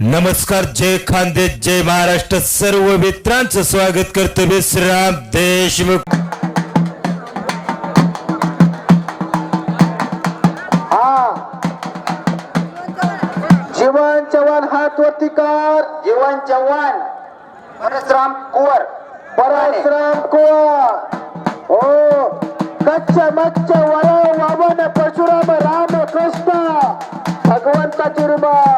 नमस्कार जय खानदे जय महाराष्ट्र. सर्व मित्रांचं स्वागत करतो विश्राम देशमुख. हा. जीवन चव्हाण हात वरती कर. जीवन चव्हाण. परशुराम कुवर. परशुराम कुवर. हो. कच्च मच्च वळ वामन परशुराम राम कृष्ण. भगवंताची रुबा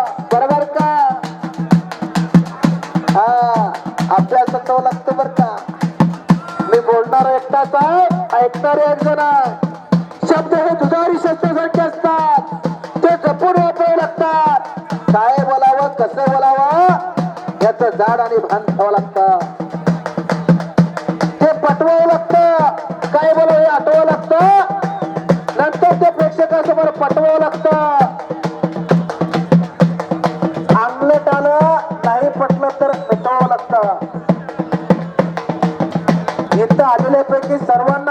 ऐकणारे एक शब्द हे दुधारी शस्त्रासारखे असतात. ते जपून वापरावे लागतात. काय बोलावं कसं बोलावं याच जाड आणि भान ठेवावं लागतं. ते पटवावं लागतं. काय बोलावं हे आठवावं लागतं. नंतर ते प्रेक्षकासमोर पटवावं लागतं.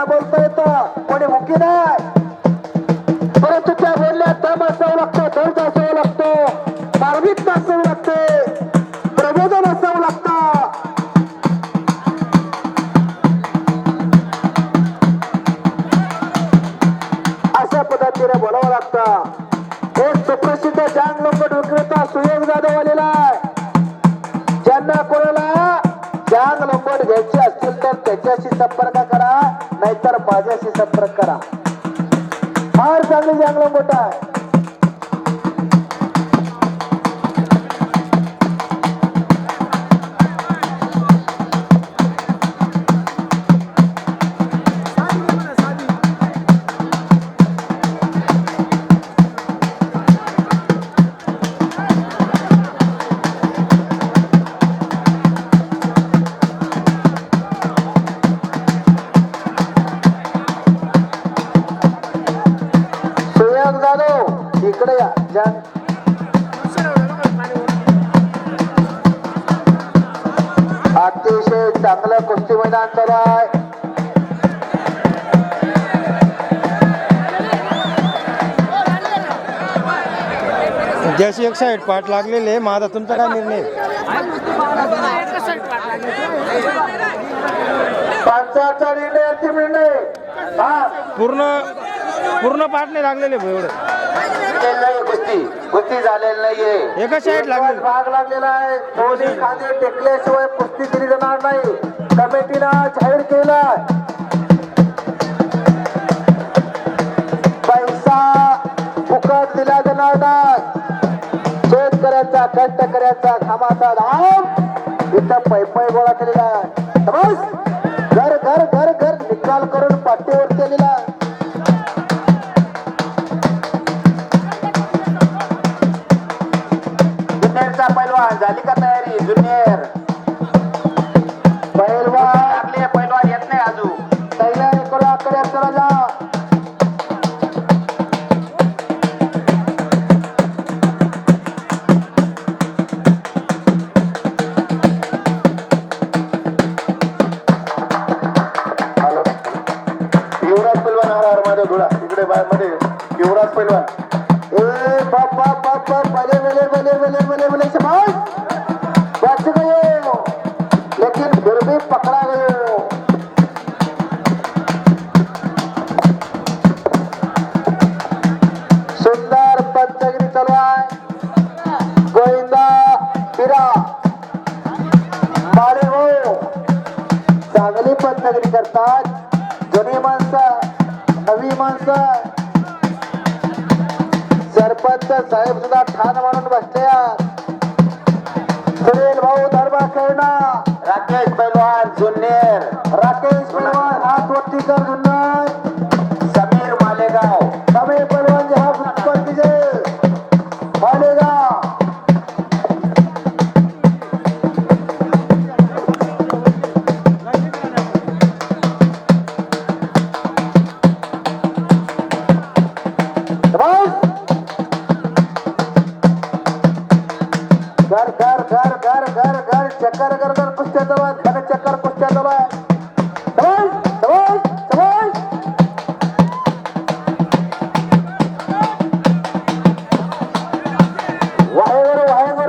सर्वांना बोलता येतं कोणी मुकी नाही. परंतु त्या बोलल्या दम असावं लागतं दर्द असावं लागतं. मार्मिक असावं लागते. प्रबोधन असावं लागतं. अशा पद्धतीने बोलावं लागतं. हे सुप्रसिद्ध जांग लोक विक्रेता सुयोग जाधव आलेला आहे. ज्यांना कोणाला जांग लंबट घ्यायची असतील तर त्याच्याशी संपर्क करा नाहीतर माझ्याशी संपर्क करा फार चांगली जांग लंबट आहे इकडे या जांग अतिशय चांगलं कुस्ती मैदान चालू आहे. जशी एक साईड पाठ लागलेली आहे माझा तुमचा काय निर्णय? पंचाचा निर्णय हा. पूर्ण पूर्ण पाठ नाही लागलेले एवढं. झालेलं नाही कुस्ती. कुस्ती झालेली नाहीये. एका साईड लागलेली भाग लागलेला आहे. दोन्ही खांदे टेकल्याशिवाय कुस्ती दिली जाणार नाही. कमिटीनं जाहीर केला पैसा फुकट दिला जाणार नाही. शेतकऱ्याचा कष्टकऱ्याचा घामाचा धाम. इथं पै पै गोळा केलेला आहे. बस. घर घर घर घर निकाल करून पाठीवर केलेला पैलवान झाली का तयारी जुनियर बाप बाप बाप बाप भले भले भले भले भले भले समाज सरपंच साहेब सुद्धा ठाण मानून बसले सुनील भाऊ धर्मा खेळणार राकेश पैलवान जुन्नेर. राकेश पैलवान हात वरती कर जुन्नर. समीर मालेगाव. चक्कर कर कर कुस्त्या दबा त्याने चक्कर कुस्त्या दबा दबाई दबाई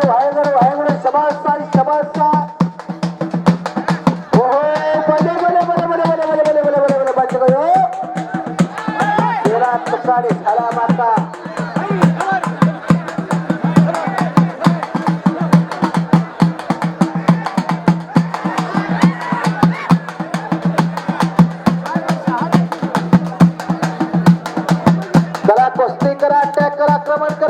दबाई वाहेगुरु marca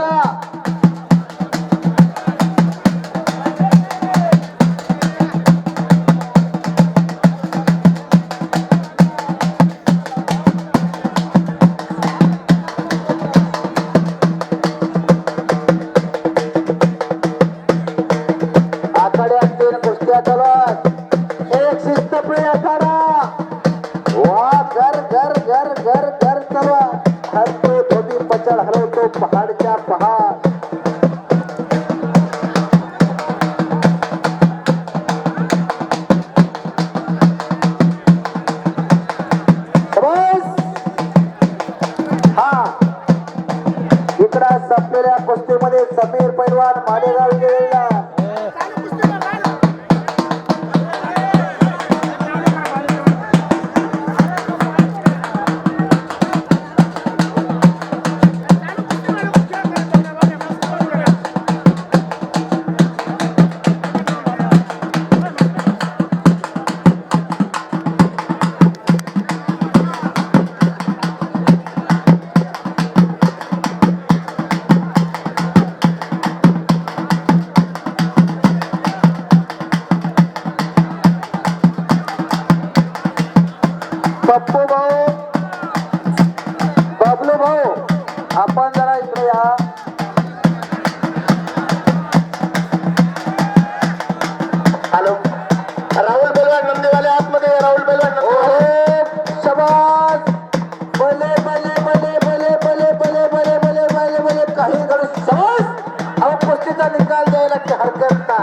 समज अहो कुस्तीचा निकाल द्यायला हरकत ना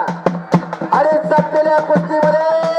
आणि संपलेल्या कुस्तीमध्ये